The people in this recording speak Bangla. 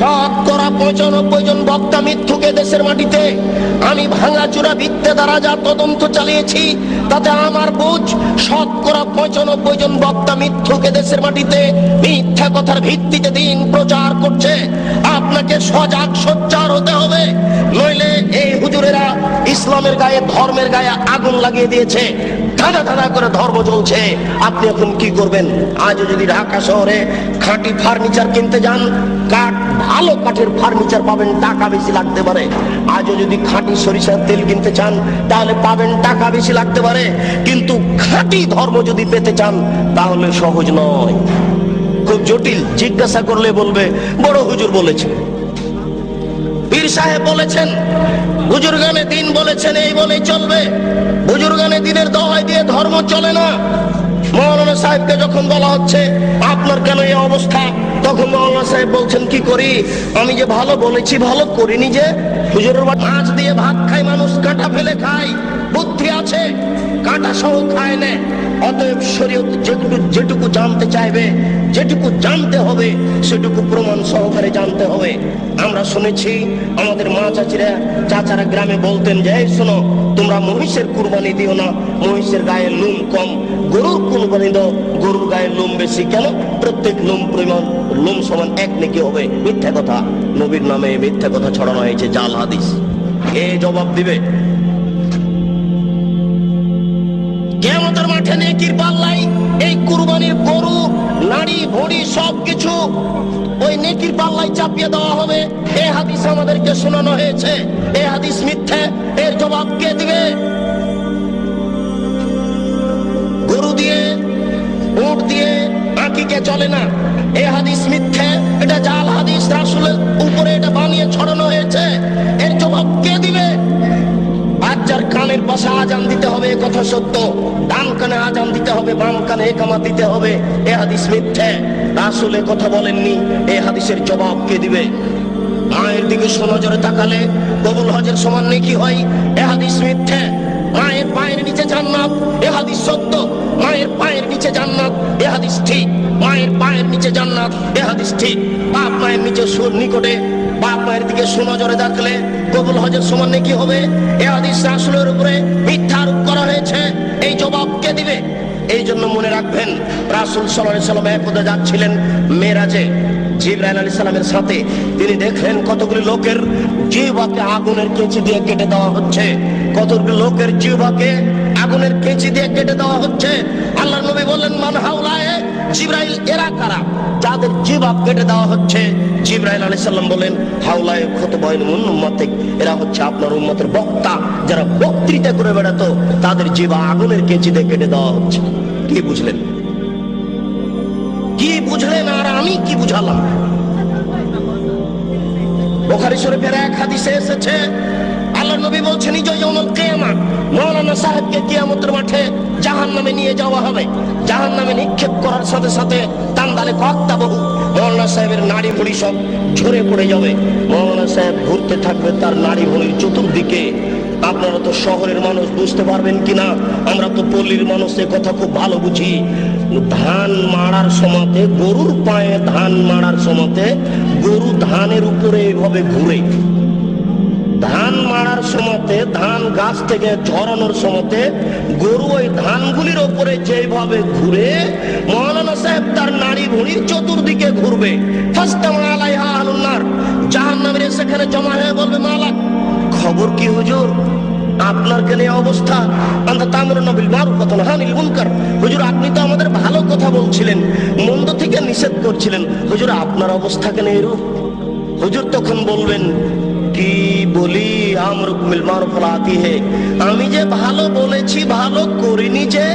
শতকরা পঁচানব্বই জন বক্তা মিথ্যুকে দেশের মাটিতে। আমি ভাঙাচুরা বিদ্যে দ্বারা যা তদন্ত চালিয়েছি, তাতে আমার বুঝ শতকরা পঁচানব্বই জন বক্তা মিথ্যুকে দেশের মাটিতে মিথ্যা কথার ভিত্তিতে দিন প্রচার করছে। আপনাকে সজাগ সোচ্চার হতে হবে, নইলে এই হুজুরেরা ইসলামের গায়ে, ধর্মের গায়ে আগুন লাগিয়ে দিয়েছে। ধাঁধা ধাঁধা করে ধর্ম চলছে আপনি এখন কি করবেন? আজও যদি ঢাকা শহরে খাঁটি ফার্নিচার কিনতে যান, কাঠ, ভালো কাঠের ফার্নিচার পাবেন, টাকা বেশি লাগতে পারে। আজও যদি খাঁটি সরিষার তেল কিনতে চান, তাহলে পাবেন টাকা বেশি লাগতে পারে। কিন্তু খাঁটি ধর্ম যদি পেতে চান, তাহলে সহজ নয়। খুব জটিল, জিজ্ঞাসা করলে বলবে, বড় হুজুর বলেছে। পীর সাহেব বলেছেন, বুজুর্গানে দিন বলেছেন, এই বলে চলবে। বুজুর্গানে দিনের দোহাই দিয়ে ধর্ম চলে না। মৌলানা সাহেবকে যখন বলা হচ্ছে, আপনার কেন এই অবস্থা? তখন মৌলানা সাহেব বলছেন, কি করি? আমি যে ভালো বলেছি, ভালো করিনি যে? হুজুরের মাছ দিয়ে ভাত খায়, মানুষ কাঁটা ফেলে খায়, বুদ্ধি আছে, কাঁটা সহ খায় না। অতএব শরীয়ত যেটুকু যেটুকু জানতে চাইবে, যেটুকু জানতে হবে, সেটুকু প্রমাণ সহকারে জানতে হবে। আমরা শুনেছি, আমাদের মা চাচিরা, চাচারা গ্রামে বলতেন যে, এই শোনো, তোমরা মহিষের কুরবানি দিও না, মহিষের গায়ে লোম কম। গরুর কুরবানি দাও, গরুর গায়ে লোম বেশি কেন? প্রত্যেক লোম পরিমাণ লোম সমান এক নাকি হবে। মিথ্যা কথা। নবীর নামে মিথ্যা কথা ছড়ানো হয়েছে, জাল হাদিস। এ জবাব দিবে। কেমতের মাঠে নেকির পাল্লাই এই কুরবানির গরু, নাড়ি, ভড়ি সব কিছু ওই নেকির পাল্লাই চাপিয়ে দেওয়া হবে। এ হাদিস আমাদেরকে শোনানো হয়েছে। এ হাদিস মিথ্যে। এর জবাব কে দিবে? গরু দিয়ে, উট দিয়ে আঁকিকে চলে না। এ হাদিস মিথ্যে। এটা জাল হাদিস। রাসুলের উপরে এটা বানিয়ে ছড়ানো হয়েছে। এর জবাব কে দিবে? কানের পাশে আজান দিতে হবে কথা সত্য। ডান কানে আজান দিতে হবে, বাম কানে একামা দিতে হবে। এ হাদিস মিথ্যে। রাসুল এ কথা বলেননি। এ হাদিসের জবাব কে দিবে? মায়ের দিকে সোনজরে তাকালে কবুল হজের সমান নেকি হয়। এ হাদিস মিথ্যে। মায়ের পায়ের নিচে জান্নাত। এ হাদিস সত্য। মায়ের পায়ের নিচে জান্নাত। এ হাদিস ঠিক। মায়ের পায়ের নিচে জান্নাত। এ হাদিস ঠিক। বাপ মায়ের নিচে সুর নিকটে। মায়ের দিকে সুনজরে দেখলে কবুল হজের সমান নাকি হবে? এ হাদিস রাসুলের উপরে মিথ্যা আরোপ করা হয়েছে। এই জবাব কে দিবে? এই জন্য মনে রাখবেন, রাসুল সাল্লাহ সাল্লাম একদা যাচ্ছিলেন মেরাজে জিব্রাইল আলী সালামের সাথে। তিনি দেখলেন কতগুলি লোকের জিহ্বাকে আগুনের কেঁচি দিয়ে কেটে দেওয়া হচ্ছে। কতগুলি লোকের জিহ্বাকে আগুনের কেঁচি দিয়ে কেটে দেওয়া হচ্ছে। আল্লাহ নবী বললেন, মান জিব্রাইল এরা কারা? যাদের জিবাব কেটে দেওয়া হচ্ছে, জিব্রাইল আলী সাল্লাম বলেন হাউলায় ক্ষত বয়ন উন্নমাতিক এরা হচ্ছে আপনার উন্মতের বক্তা, যারা বক্তৃতা করে বেড়াতো, তাদের জিবা আগুনের কেঁচিতে কেটে দেওয়া হচ্ছে। কি বুঝলেন? কি বুঝলেন আর আমি কি বুঝালাম? বোখারি শরীফের এক হাদিসে এসেছে আল্লাহ নবী বলছেন নিজয় যেমন কেয়ামত। মৌলানা সাহেবকে কিয়ামতের মাঠে জাহান নামে নিয়ে যাওয়া হবে। জাহান নামে নিক্ষেপ করার সাথে সাথে তান্দালে কক্তা বহু। মৌলানা সাহেবের নাড়ি ভুড়ি সব ঝরে পড়ে যাবে। মৌলানা সাহেব ঘুরতে থাকবে তার নাড়ি ভুড়ির চতুর্দিকে। আপনারা তো শহরের মানুষ, বুঝতে পারবেন কিনা? আমরা তো পল্লীর মানুষ কথা খুব ভালো বুঝি। ধান মারার সময়তে, গরুর পায়ে ধান মারার সময়তে গরু ধানের উপরে এইভাবে ঘুরে। ধান মারার সময়তে, ধান গাছ থেকে ঝরানোর সময়তে গরু ওই ধানগুলির ওপরে যেভাবে ঘুরে, মৌলানা সাহেব তার নারী ভুঁড়ির চতুর্দিকে ঘুরবে। জাহান নামের সেখানে জমা হয়ে বলবে মালা খবর কি হুজুর? আপনার কেন অবস্থা। হুজুর, আপনি তো আমাদের ভালো কথা বলছিলেন, মন্দ থেকে নিষেধ করছিলেন। হুজুর, আপনার অবস্থা কেন এরূপ? হুজুর তখন বলবেন কি বলি? আমর মিলমার ফলাতি হে। আমি যে ভালো বলেছি ভালো করিনি যে